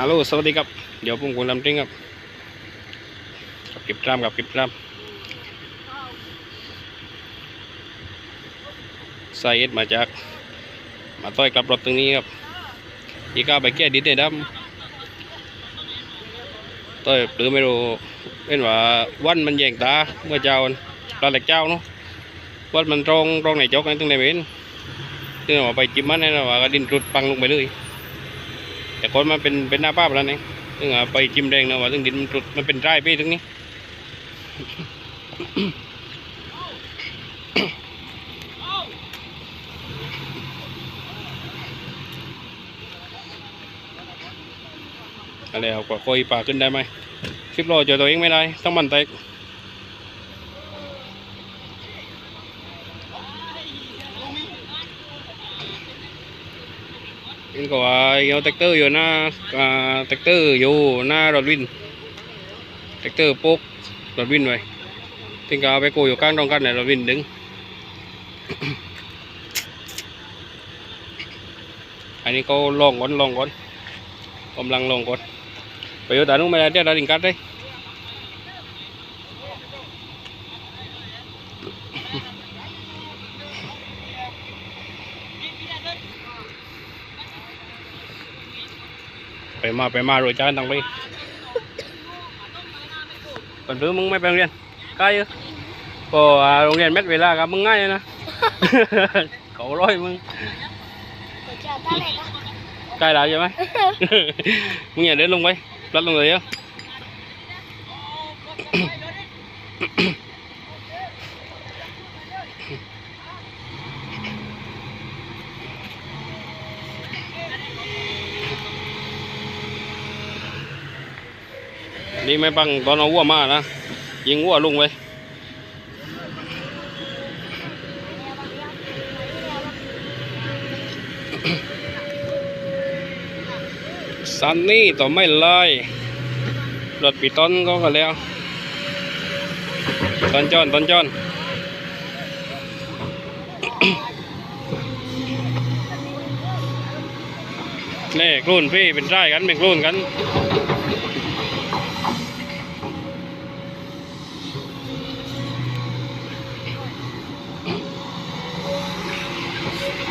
ฮัลโหลสวัสดีครับ เดี๋ยวผมคุณลำติ้งครับกับเก็บรามกับเก็บรามไซเอสมาจาก มาต้อยกลับรถตรงนี้ครับ อีกาไปแก้ดินเนี่ยดำต้อยหรือไม่รู้เป็นว่าวันมันแยงตาเมื่อเจ้าปลาเหล็กเจ้าเนาะวันมันตรงตรงไหนจกนั่นตรงไหนเป็นที่ว่าไปจิ้มมันนี่นะว่าก็ดินรุดปังลงไปเลย แต่คนมันเป็นเป็นหน้าป้าไปแล้วนี่ซึ่งไปจิ้มแดงนะว่าซึ่งดินมันตรุดมันเป็นไร่พี่ตรงนี้อะไรเอากว่าคอยป่าขึ้นได้ไหมสิบโลเจอตัวเองไม่ได้ต้องมันแตก นี่ก็ว่าเอาแท็กเตอร์อยู่หน้าอ่าแท็กเตอร์อยู่หน้ารถวินแท็กเตอร์โป๊กรถวินไว้ถึงก็เอาไปกูอยู่ข้างตรงกันเนี่ยรถวินดึง อันนี้ก็ลองก่อนลองก่อนกำลังลองก่อนไปอยู่ตานู้นไม่ได้เดี๋ยวเราดิ่งกัดได้ ไปมาไปมาโรยจานตังไปตอนรื้อมึงไม่ไปโรงเรียนใกล้อยู่ก็อ่าโรงเรียนเม็ดเวลากับมึงง่ายเลยนะ เขาร้อยมึง จะตาไหนก็ ใกล้แล้วใช่ไหม มึงอย่าเดินลงไปพลัดลงเลยเอะ นี่ไม่บังตอนเอาวัวมานะ ยิงวัวลุงไปซันนี่ต่อไม่เลยรถปีต้นก็กันแล้วต้นจอนต้นจอนนี่กลุ่นพี่เป็นไร่กันเป็นกลุ่นกัน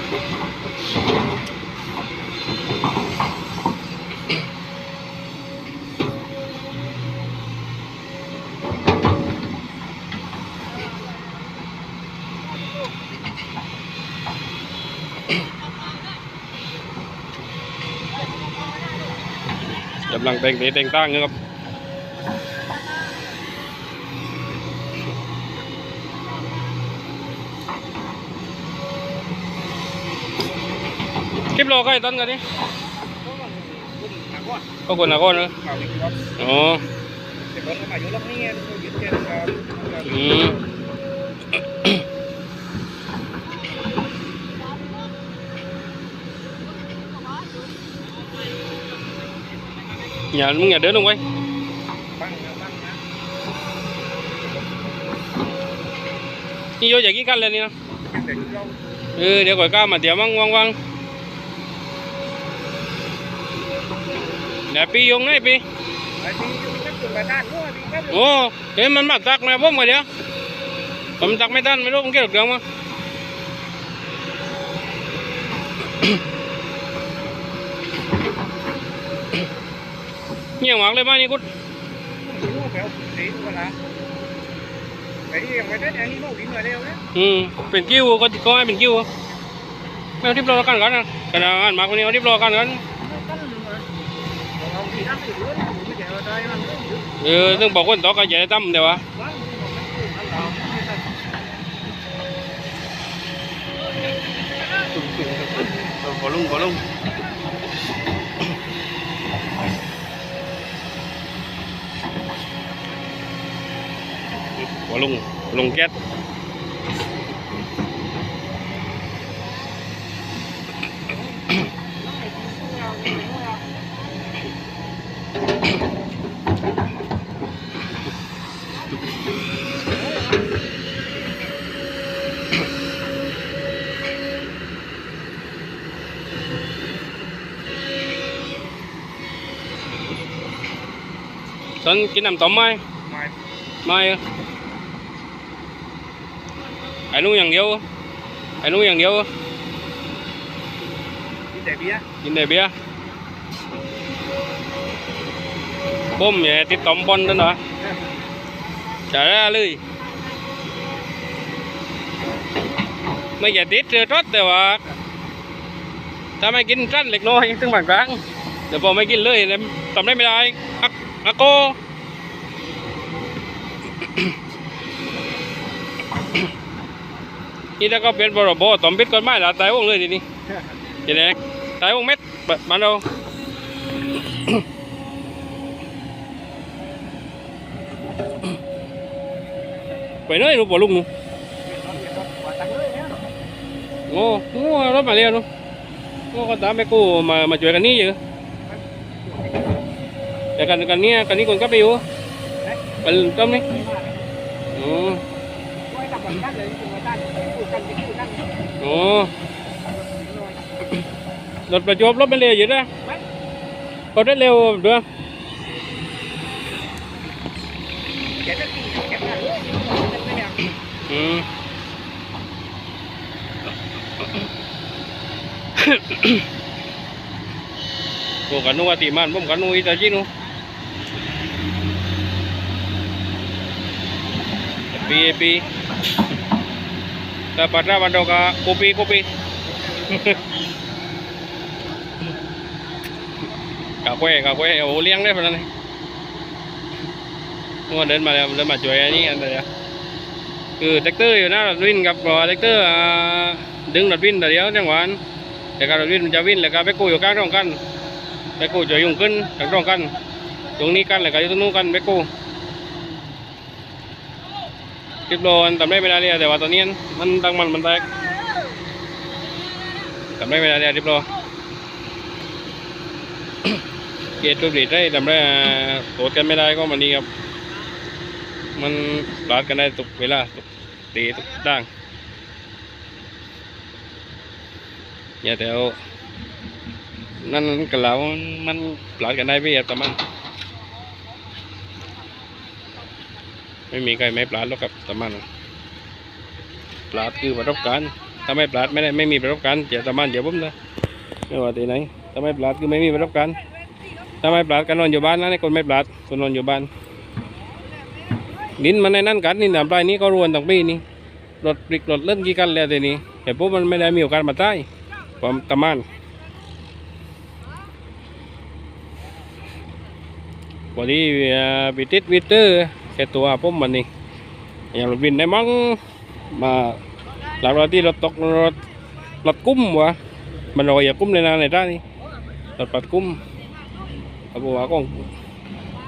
กำลังแต่งเตะแต่งตั้งนะครับ คลิปโลก็ไอ้ต้นกันนี่ก็คนละคนเลยอ๋ออืมอย่ามึงอย่าเดินลงไปนี่โยอย่ากี้กันเลยนี่นะเออเดี๋ยวก่อยก้ามาเดี๋ยวมั่งว่างๆ เดี๋ยวปียงไหนปีโอ้เห็นมันมักตักนะผมกันเดี๋ยวผมตักไม่ทันไม่รู้ผมเกี่ยวกับเรื่องมั้งเงี่ยงหวังเลยมานี่กุดอืมเป็นกิ้วก็ก็ให้เป็นกิ้วไม่เอาทิปรอกันกันนะขนาดนั้นมาคนนี้เอาทิปรอกันกันเออต้องบอกคนต่อกันอย่าได้ตั้มเอลุงขอลุงขอลุงลุงแก๊สตอนกิน น้ำต้มไหมไม่ไม่เหรอไอ้นู้อย่ Sơn cái nằm tóm mai. Mai mai ai nuôi nhằng yêu ai nuôi nhằng yêu nhìn đẹp bia. Nhìn đẹp bia. Bom nhẹ thì tóm bon đó nữa trả ra lưới. ไม่อยากติดเรือรถแต่ว่าถ้าไม่กินสั้นเล็กน้อยถึงบางครั้งเดี๋ยวพอไม่กินเลยทำได้ไม่ได้อักอักโกนี่ถ้าก็เป็นบรบต้มเป็ดก่อนไม้ละตายวงเลยทีนี้เห็นไหมตายวงเม็ดบบมันเราไป nơi nó bỏ lung luôn ว่าตังเลยเนี่ย ngô ngô rất mà leo luôn. Ngô con tám mấy cô mà mà chuyện cái ní vậy để cần cần ní cần ní còn cấp yêu cần tâm đi. Ừ ừ lột và chụp lốp bên lề vậy đó. Có rất leo, được không? Ừ. Kung kanong atiman mo, kanong ita dyan o. Epi-epi. Dapat naman daw ka kupi-kupi. Kakwe, kakwe. Uli ang lepa na na. Đúng rồi, đến mà đến mà chuối nhé anh đây Ừ, tractor thì nó là win gặp rồi tractor à, đứng là win là đéo chẳng hạn แท็กเตอร์อ่ารวิ่งมันจะวินแล้วก็ไปกู้อยู่กลางร่องกันไปกู้จะยุ่งขึ้นกลางร่องกัน ตรงนี้กันแล้วก็อยู่ตรงนู้นกันไปกู้คลิปโลนทำได้ไม่ได้เลยแต่ว่าตอนนี้มันตั้งมันมันแตกทำได้ไม่ได้เลยคลิปโลเกียร์ตัวดีได้ทำได้อ่าตรวจกันไม่ได้ก็มันนี้ครับ มันพลาดกันได้ทุกเวลาทุกตีทุกด่าง อย่าแต่เอานั่นกับเรามันพลาดกันได้พี่แต่มันไม่มีใครไม่พลาดหรอกครับแต่มันพลาดคือประสบการณ์ถ้าไม่พลาดไม่ได้ไม่มีประสบการณ์เจะตะมันเดี๋ยวผมนะไม่ว่าที่ไหนถ้าไม่พลาดคือไม่มีประสบการณ์ถ้าไม่พลาดก็นอนอยู่บ้านนะนี่คนไม่พลาดคนนอนอยู่บ้านดินมันในนั้นกันนี่น้ำปลายนี้ก็รวนตั้งปีนี่รถปริกรถเล่นกี่กันแล้วทีนี้แต่พวกมันไม่ได้มีโอกาสมาใต้ ผมตะมานวันนี้ไปติดวิเตอร์แค่ตัวผมมันนี่อย่างรถบินได้มั้งมาหลังรถที่รถตกรถรถกุ้มวะมันรอยอย่ากุ้มเลยนะในด้านนี้รถปัดกุ้มเขาบอกว่าก็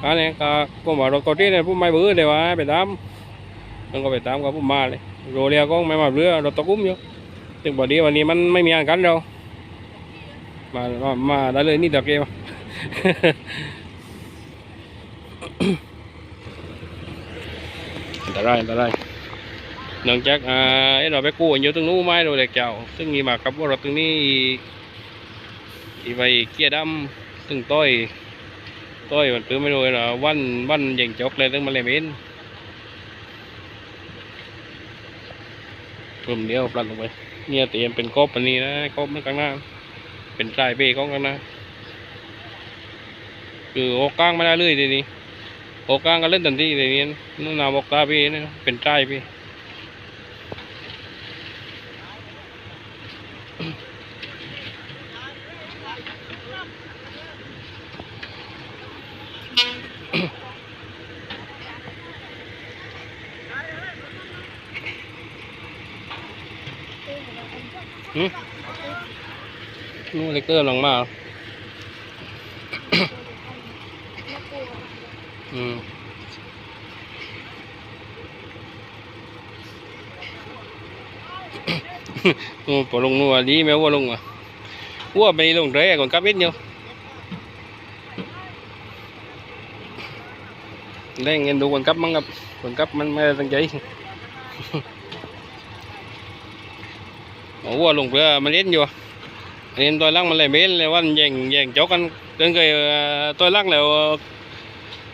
อันนี้ก็ผมว่ารถกอที่เนี่ยผมไม่เบื่อเลยว่าไปตามมันก็ไปตามกับผมมาเลยโรเรียก็ไม่มาเรือรถตะกุ้มอยู่ ถึงบอดีวันนี้มันไม่มีงานกันเรามามามาได้เลยนี่ตะเกียบอันตรายอันตรายเนื่องจากอ่าไอ้เราไปกู้อยู่ตรงนู้นไม้เราเล็กเจ้าซึ่งมีมากับว่ารถตรงนี้อีไปเกียร์ดำซึ่งต้อย tôi mình cứ mới rồi là văn văn dành chốt lên tức mà làm in gồm đeo một lần l ง เดี่ยวพลัดลงไป เนี่ยเตรียมเป็นกบอันนี้นะกบมันข้างหน้า เป็นสายเบรกของข้างหน้าคือโอก้างไม่ได้เลยทีนี้โอก้างก็เล่นทันทีทีนี้นู่นนาบอกตาพี่นะเป็นสายพี่ นู่นเลกเตอร์ลงมาอืมนู่นพอลงนู่นดีไหมว่าลงอะว่าไปลงเร còn cắp ít nhiêu đây nghe đủ còn cắp măng ngập còn cắp มันไม่ได้ตั้งใจ หัววัวลงเพื่อมาเล่นอยู่เล่นตัวล่างมันเลยเม้นเลยว่าแย่งแย่งจกกันจนเคยตัวล่างแล้ว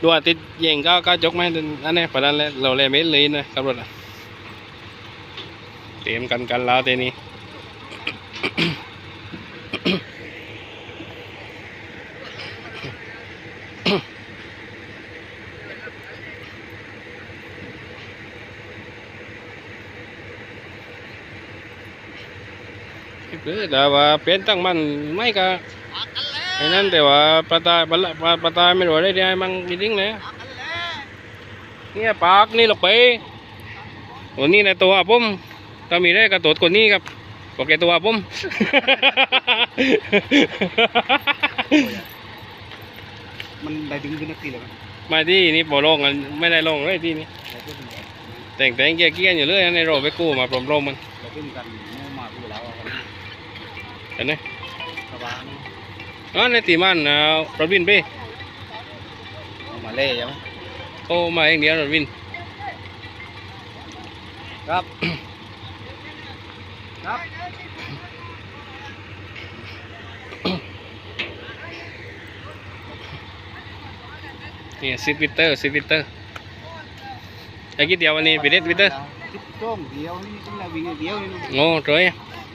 ดูติดแย่งก็ก็จกไหมนั่นเองประเด็นเราเลยเม้นเลยนะครับรถเตรียมกันกันแล้วเทนี้ หรือแต่ว่าเปลี่ยนตั้งมันไม่ก็ไอ้นั่นแต่ว่าปลาตายปลาปลาปลาตายไม่รู้ได้ได้มั่งจริงๆเลยเนี่ยปากนี่หรอกไปตัวนี้ในะตัวผมถ้ามีได้กระโดดคนนี้ครับก็แกตัวผมมันได้ดึงขึ้นนักตีเลยมั้ยมาที่นี่บอลงกันไม่ได้ลงเลยที่นี่แต่งแต่งเกี้ยเกี้ยอยู่เลยในโรไปกู้มาปลอมๆมัน เราขึ้นกันโม่มาดูแล้ว เห็นไหมสบายอ๋อในตีมันนะรถวินไปมาเล่ใช่ไหมโอ้มาเองเดียวรถวิน ครับ ครับนี่ซิดวิเตอร์ซิดวิเตอร์ไอ้กี่เดียววันนี้ไปเด็ดวิเตอร์ทิปต้มเดียวนี่ต้องได้วิ่งเดียวนี่โง่ trời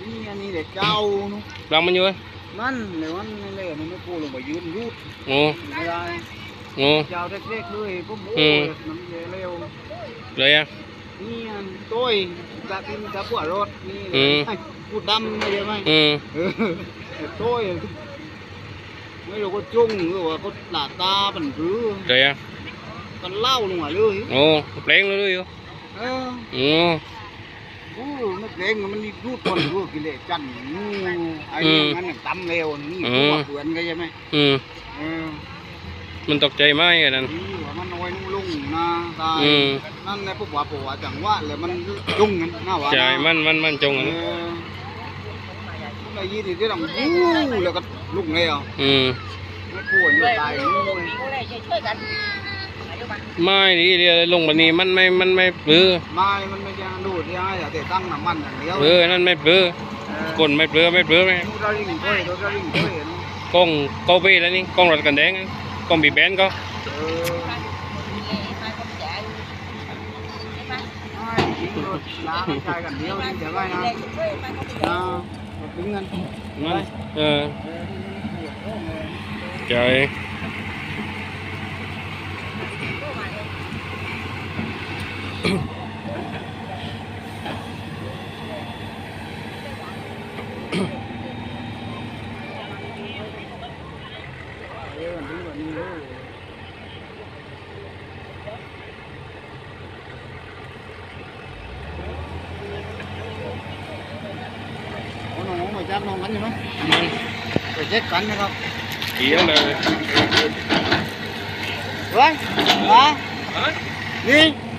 นี่อันนี้เด็กเจ้านู้ làm bao nhiêu นั่นเลยวันนี้เลยมันไม่พูดลงไปยืนรูด ngô ไม่ได้ ngô เจ้าเล็กๆเลยผมโอ้อืยม มันเร็ว rồi à นี่อันต้อยจะกินจะปวดรถนี่อืมพูดดำไม่ได้ไหม ừ เออต้อยไม่รู้ก็จุ้งหรือว่าก็หลาตาเป็นหรือ rồi à กันเล่าลงมาเลย ngô plén luôn đi เออ ừ โอ้ ไม่เกรงมันนี่รูดคนรู้กิเลสจันงูไอ้เรื่องนั้นน่ะตำเร็วนี่อืตัวมเปือนกันใช่ไหม ừ เออ mình tộc chạy mai rồi nè นี่ว่ามันน้อยนุ่งลุงนะตายอืมนั่นแหละพวกว่าปวดจังหวะเลยมันจุ้งกันน่าว่า chạy man man man เอ trông อ rồi ไอ้ยี่ที่ที่ดังวู้แล้วก็ลุกเลยอะ ừ ไม่ปวดอยู่ตาย งูเลย mai đi đi lùng bên này man mai man mai bự ไม้มันไม่ยังดูดยังไงแต่ตั้งน้ำมันอย่างเดียว bự nên mai bự เออ còn mai bự mai bự mai ดูเราลิ่งด้วยดูเราลิ่งด้วยเนาะ con câu bê đấy đi con rọt cần đen con bị bén có เออไม่ยิงรถล้างใจกันเดียวนี่เดี๋ยวไว้นะอ่าดึงเงินมันเออเออ trời เออดึงแบบนี้เลยโอ้น้องมาจับน้องกันใช่ไหมมันไปเช็คกัน นะครับเขียวเลยเฮ้ยมา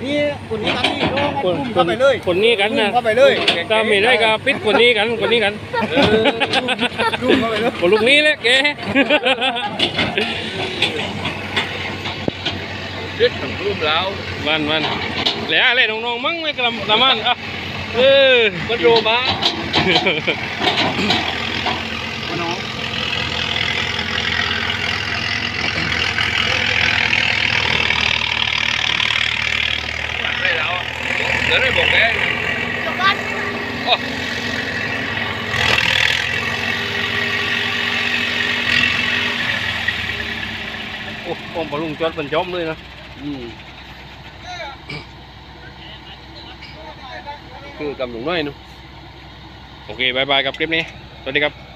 นี่นี่คนนี้กันนี่โดนคนพุ่มเข้าไปเลยคนนี้กันนะพุ่มเข้าไปเลยถ้ามีได้ก็ปิดคนนี้กันคนนี้กันเออพุ่มเข้าไปเลยคนลูกนี้แหละแกยึดถึงพุ่มแล้วมันมันแล้วอะไรน้องๆมั่งไม่กระลำมันอะเออก็โดมาน้อง ได้แล้วเดี๋ยวได้บอกแก Chụp anh โอ้โอ้ผมปลุงจอดเป็นจอมเลยนะอืมคือกำหลงน้อยนู่นโอเคบายบายกับคลิปนี้ สวัสดีครับ